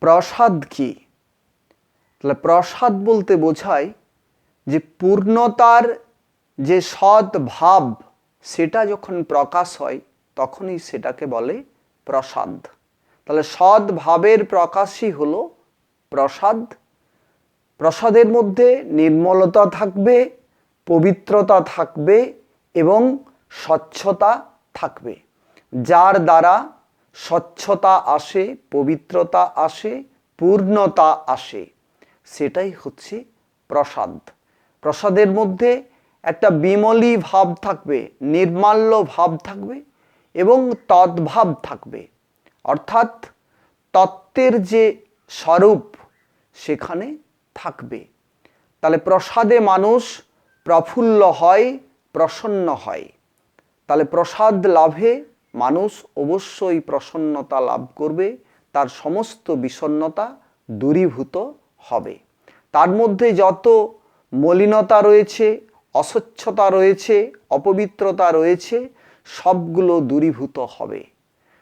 প্রসাদ কি? তাহলে প্রসাদ বলতে বোঝায় যে পূর্ণতার যে সৎ ভাব, সেটা যখন প্রকাশ হয়, তখনই সেটাকে বলে প্রসাদ। তাহলে সৎ ভাবের প্রকাশই হলো প্রসাদ। প্রসাদের মধ্যে নির্মলতা থাকবে, পবিত্রতা থাকবে এবং স্বচ্ছতা থাকবে। যার দ্বারা স্বচ্ছতা আসে, পবিত্রতা আসে, পূর্ণতা আসে। সেটাই হচ্ছে প্রসাদ। প্রসাদের মধ্যে একটা বিমলি ভাব থাকবে, নির্মাল্য ভাব থাকবে এবং তদ্ভাব থাকবে। অর্থাৎ তত্ত্বের যে স্বরূপ সেখানে থাকবে। তাহলে প্রসাদে মানুষ প্রফুল্ল হয়, প্রসন্ন হয়। তাহলে প্রসাদ লাভে মানুষ অবশ্যই প্রসন্নতা লাভ করবে, তার সমস্ত বিষণ্ণতা দূরীভূত হবে। তার মধ্যে যত মলিনতা রয়েছে, অস্বচ্ছতা রয়েছে, অপবিত্রতা রয়েছে, সবগুলো দূরীভূত হবে।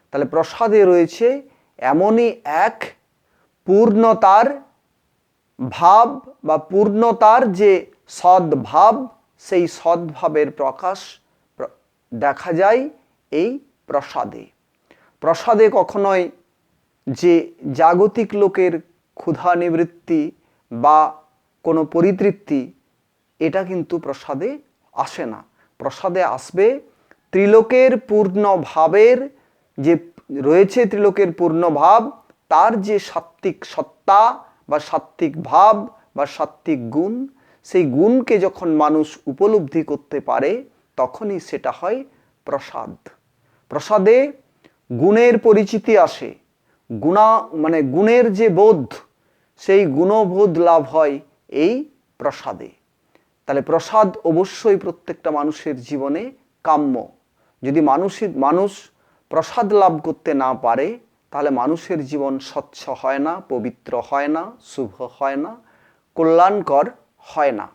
তাহলে প্রসাদে রয়েছে এমনই এক পূর্ণতার ভাব বা পূর্ণতার যে সদ্ভাব, সেই সদ্ভাবের প্রকাশ দেখা যায় এই প্রসাদে। প্রসাদে কখনোই যে জাগতিক লোকের ক্ষুধা নিবৃত্তি বা কোনো পরিতৃপ্তি, এটা কিন্তু প্রসাদে আসে না। প্রসাদে আসবে ত্রিলোকের পূর্ণ ভাবের যে রয়েছে ত্রিলোকের পূর্ণ ভাব, তার যে সাত্ত্বিক সত্তা বা সাত্ত্বিক ভাব বা সাত্ত্বিক গুণ, সেই গুণকে যখন মানুষ উপলব্ধি করতে পারে, তখনই সেটা হয় প্রসাদ। প্রসাদে গুণের পরিচিতি আসে। গুণা মানে গুণের যে বোধ, সেই গুণবোধ লাভ হয় এই প্রসাদে। তাহলে প্রসাদ অবশ্যই প্রত্যেকটা মানুষের জীবনে কাম্য। যদি মানুষের মানুষ প্রসাদ লাভ করতে না পারে, তাহলে মানুষের জীবন স্বচ্ছ হয় না, পবিত্র হয় না, শুভ হয় না, কল্যাণকর হয় না।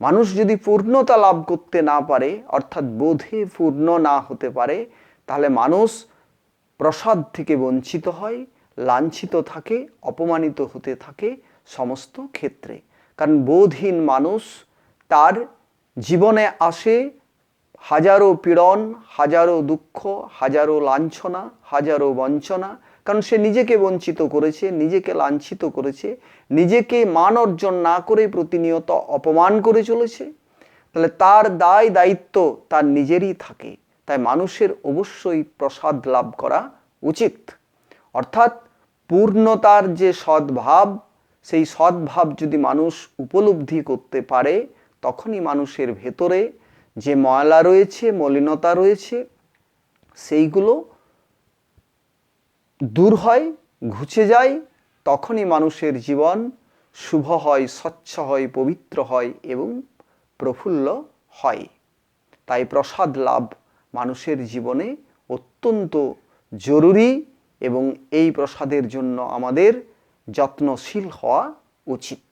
মানুষ যদি পূর্ণতা লাভ করতে না পারে, অর্থাৎ বোধে পূর্ণ না হতে পারে তাহলে মানুষ প্রসাদ থেকে বঞ্চিত হয়, লাঞ্ছিত থাকে, অপমানিত হতে থাকে সমস্ত ক্ষেত্রে। কারণ বোধহীন মানুষ তার জীবনে আসে হাজারো পীড়ন, হাজারো দুঃখ, হাজারো লাঞ্ছনা, হাজারো বঞ্চনা। কারণ সে নিজেকে বঞ্চিত করেছে, নিজেকে লাঞ্ছিত করেছে, নিজেকে মান অর্জন না করে প্রতিনিয়ত অপমান করে চলেছে। তাহলে তার দায় দায়িত্ব তার নিজেরই থাকে। তাই মানুষের অবশ্যই প্রসাদ লাভ করা উচিত। অর্থাৎ পূর্ণতার যে সদ্ভাব, সেই সদ্ভাব যদি মানুষ উপলব্ধি করতে পারে, তখনই মানুষের ভেতরে যে ময়লা রয়েছে, মলিনতা রয়েছে, সেইগুলো দূর হয়, ঘুচে যায়, তখনই মানুষের জীবন শুভ হয়, স্বচ্ছ হয়, পবিত্র হয় এবং প্রফুল্ল হয়। তাই প্রসাদ লাভ মানুষের জীবনে অত্যন্ত জরুরি এবং এই প্রসাদের জন্য আমাদের যত্নশীল হওয়া উচিত।